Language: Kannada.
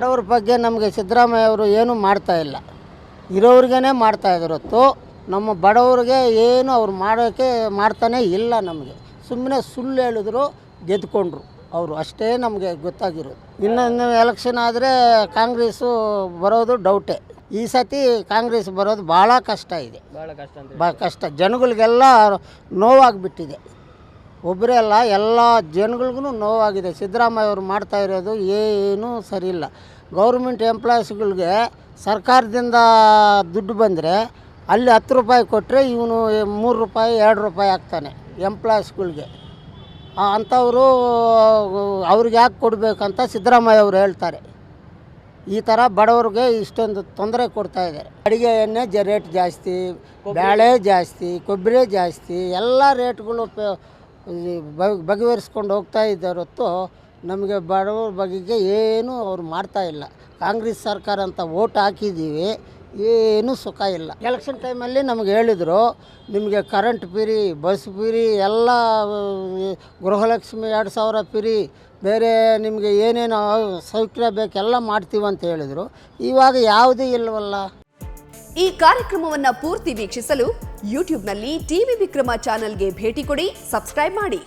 ಬಡವ್ರ ಬಗ್ಗೆ ನಮಗೆ ಸಿದ್ದರಾಮಯ್ಯ ಅವರು ಏನೂ ಮಾಡ್ತಾ ಇಲ್ಲ. ಇರೋರಿಗೇ ಮಾಡ್ತಾ ಹೊತ್ತು ನಮ್ಮ ಬಡವ್ರಿಗೆ ಏನು ಅವ್ರು ಮಾಡೋಕ್ಕೆ ಮಾಡ್ತಾನೇ ಇಲ್ಲ ನಮಗೆ. ಸುಮ್ಮನೆ ಸುಳ್ಳು ಹೇಳಿದ್ರು ಗೆದ್ಕೊಂಡ್ರು ಅವರು. ಅಷ್ಟೇ ನಮಗೆ ಗೊತ್ತಾಗಿರೋದು. ಇನ್ನೊಂದು ಎಲೆಕ್ಷನ್ ಆದರೆ ಕಾಂಗ್ರೆಸ್ಸು ಬರೋದು ಡೌಟೇ ಈ ಸತಿ ಕಾಂಗ್ರೆಸ್ ಬರೋದು ಭಾಳ ಕಷ್ಟ ಇದೆ. ಭಾಳ ಕಷ್ಟ ಭಾಳ ಕಷ್ಟ. ಜನಗಳಿಗೆಲ್ಲ ನೋವಾಗಿಬಿಟ್ಟಿದೆ. ಒಬ್ಬರೇ ಅಲ್ಲ ಎಲ್ಲ ಜನಗಳಿಗೂ ನೋವಾಗಿದೆ. ಸಿದ್ದರಾಮಯ್ಯ ಅವರು ಮಾಡ್ತಾ ಇರೋದು ಏನೂ ಸರಿಯಿಲ್ಲ. ಗೌರ್ಮೆಂಟ್ ಎಂಪ್ಲಾಯೀಸ್ಗಳಿಗೆ ಸರ್ಕಾರದಿಂದ ದುಡ್ಡು ಬಂದರೆ ಅಲ್ಲಿ ಹತ್ತು ರೂಪಾಯಿ ಕೊಟ್ಟರೆ ಇವನು ಮೂರು ರೂಪಾಯಿ ಎರಡು ರೂಪಾಯಿ ಹಾಕ್ತಾನೆ ಎಂಪ್ಲಾಯೀಸ್ಗಳಿಗೆ. ಅಂಥವರು ಅವ್ರಿಗೆ ಯಾಕೆ ಕೊಡಬೇಕಂತ ಸಿದ್ದರಾಮಯ್ಯ ಅವರು ಹೇಳ್ತಾರೆ. ಈ ಥರ ಬಡವ್ರಿಗೆ ಇಷ್ಟೊಂದು ತೊಂದರೆ ಕೊಡ್ತಾ ಇದ್ದಾರೆ. ಅಡುಗೆ ಎಣ್ಣೆ ಜ ರೇಟ್ ಜಾಸ್ತಿ ಬೇಳೆ ಜಾಸ್ತಿ ಕೊಬ್ಬರಿ ಜಾಸ್ತಿ ಎಲ್ಲ ರೇಟ್ಗಳು ಬಗೆಹರಿಸ್ಕೊಂಡು ಹೋಗ್ತಾ ಇದ್ದಾರೆ ಹೊತ್ತು ನಮಗೆ ಬಡವ್ರ ಬಗೆಗೆ ಏನೂ ಅವ್ರು ಮಾಡ್ತಾ ಇಲ್ಲ. ಕಾಂಗ್ರೆಸ್ ಸರ್ಕಾರ ಅಂತ ಓಟ್ ಹಾಕಿದ್ದೀವಿ, ಏನೂ ಸುಖ ಇಲ್ಲ. ಎಲೆಕ್ಷನ್ ಟೈಮಲ್ಲಿ ನಮಗೆ ಹೇಳಿದರು, ನಿಮಗೆ ಕರೆಂಟ್ ಪಿರಿ ಬಸ್ ಪಿರಿ ಎಲ್ಲ ಗೃಹಲಕ್ಷ್ಮಿ ಎರಡು ಸಾವಿರ ಪಿರಿ ಬೇರೆ ನಿಮಗೆ ಏನೇನು ಸೌಕರ್ಯ ಬೇಕೆಲ್ಲ ಮಾಡ್ತೀವಿ ಅಂತ ಹೇಳಿದರು. ಇವಾಗ ಯಾವುದೂ ಇಲ್ಲವಲ್ಲ ಈ ಕಾರ್ಯಕ್ರಮವನ್ನ ಪೂರ್ತಿ ವೀಕ್ಷಿಸಲು ಯೂಟ್ಯೂಬ್ನಲ್ಲಿ ಟಿವಿ ವಿಕ್ರಮ ಚಾನೆಲ್ಗೆ ಭೇಟಿ ಕೊಡಿ ಸಬ್ಸ್ಕ್ರೈಬ್ ಮಾಡಿ.